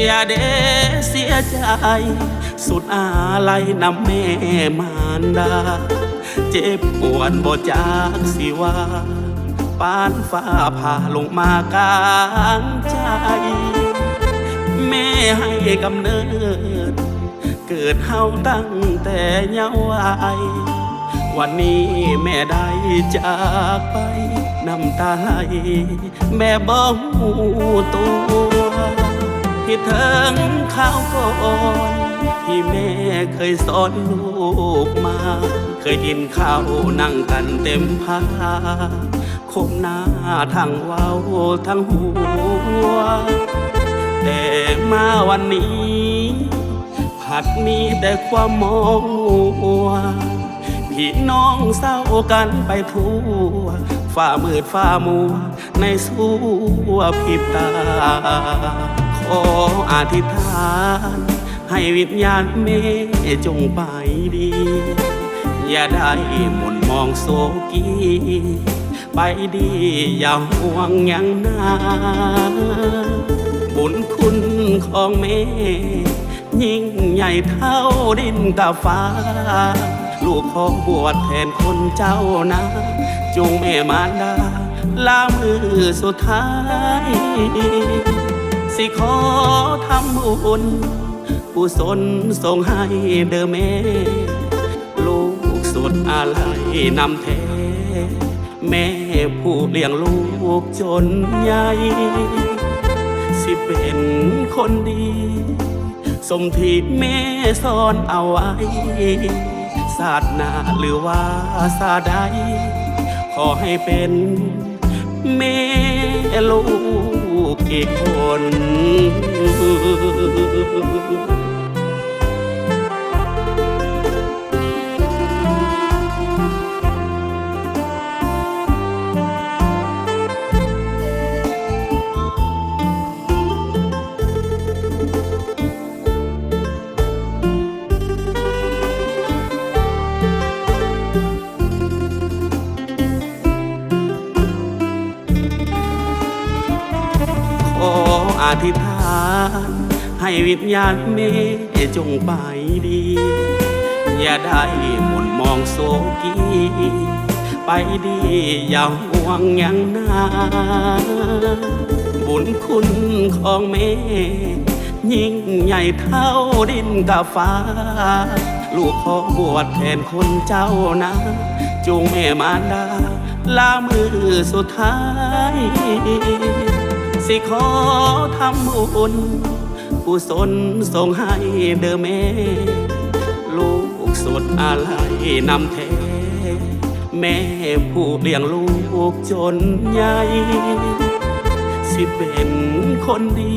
อย่าเดเสียใจ สุดอาลัยนำแม่มารดา เจ็บปวดบ่จากสิว่าปานฟ้าผ่าลงมากลางใจ แม่ให้กำเนิด เกิดเฮาตั้งแต่เยาว์วัยวันนี้แม่ได้จากไปน้ำตาไหลแม่บ่หูตัว ที่เทิงข้าวก่อนที่แม่เคยสอนลูกมา เคยกินข้าวนั่งกันเต็มพาคมหน้าทั้งเว้าทั้งหัว แต่มาวันนี้ ผัดมีแต่ความมองมัวพี่น้องเศร้ากันไปทั่วฝ่ามืดฝ่ามัวในสัวพิบตา ขออธิษฐาน ให้วิญญาณเมจงไปดี อย่าได้หมุนมองโศกีไปดีอย่าห่วงยังนาบุญคุณของแม่ยิ่งใหญ่เท่าดินกับฟ้า ลูกขอบวชแทนคนเจ้านะ จงแม่มารดาลามือสุดท้าย สิขอทำบุญกุศลส่งให้เดอแม่ ลูกสุดอะไรนำแท้แม่ผู้เลี้ยงลูกจนใหญ่ สิเป็นคนดี สมที่แม่สอนเอาไว้ศาสนาหรือว่าศาสตร์ใด ขอให้เป็นแม่ลูก กคน อธิษฐาน ให้วิญญาณเมจงไปดี อย่าได้หมุนมองโศกี ไปดีอย่าห่วงหยังนาบุญคุณของแม่ยิ่งใหญ่เท่าดินกับฟ้า ลูกขอบวชแทนคนเจ้านะจูงแม่มารดาลามือสุดท้าย สิขอทำบุญกุศลส่งให้เดอแม่ ลูกสุดอะไรนำแท้แม่ผู้เลี้ยงลูกจนใหญ่ สิเป็นคนดี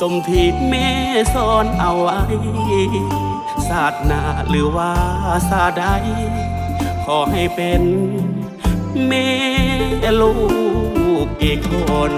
สมที่แม่สอนเอาไว้ศาสนาหรือว่าศาสใด ขอให้เป็นแม่ลูก กคน